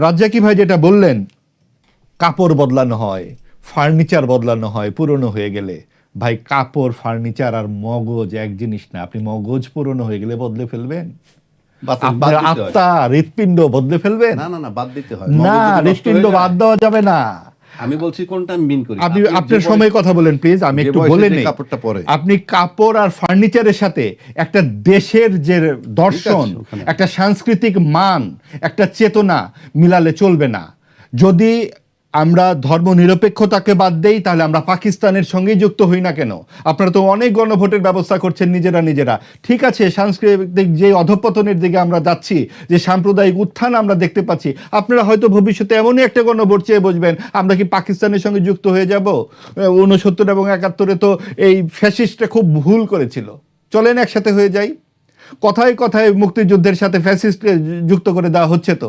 রাজ্জাকি ভাই যেটা বললেন কাপড় বদলানো হয় ফার্নিচার বদলানো হয় পুরনো হয়ে গেলে। ভাই কাপড় ফার্নিচার আর মগজ এক জিনিস না আপনি মগজ পুরনো হয়ে গেলে বদলে ফেলবেন। আত্মা হৃৎপিণ্ড বদলে ফেলবেন? না না না বাদ দিতে হয়। না হৃৎপিণ্ড বাদ দেওয়া যাবে না। আমি বলছি কোনটা আমি মিন করি আপনি আপনার সময় কথা বলেন প্লিজ আমি একটু বলে নেই কাপড়টা পরে। আপনি কাপড় আর ফার্নিচারের সাথে একটা দেশের যে দর্শন। একটা সাংস্কৃতিক মান একটা চেতনা মিলালে চলবে না যদি আমরা ধর্ম নিরপেক্ষতাকে বাদ দেই, তাহলে আমরা পাকিস্তানের সঙ্গেই যুক্ত হই না কেন? আপনারা তো অনেক গণভোটের ব্যবস্থা করছেন নিজেরা নিজেরা। ঠিক আছে, সাংস্কৃতিক যে অধপতনের দিকে আমরা যাচ্ছি, যে সাম্প্রদায়িক উত্থান আমরা দেখতে পাচ্ছি, আপনারা হয়তো ভবিষ্যতে এমনই একটা গণভোট চেয়ে বসবেন, আমরা কি পাকিস্তানের সঙ্গে যুক্ত হয়ে যাব? উনসত্তর এবং একাত্তরে তো এই ফ্যাসিস্টটা খুব ভুল করেছিল। চলেন একসাথে হয়ে যাই। কথায় কথায় মুক্তিযুদ্ধের সাথে ফ্যাসিস্টকে যুক্ত করে দেওয়া হচ্ছে তো।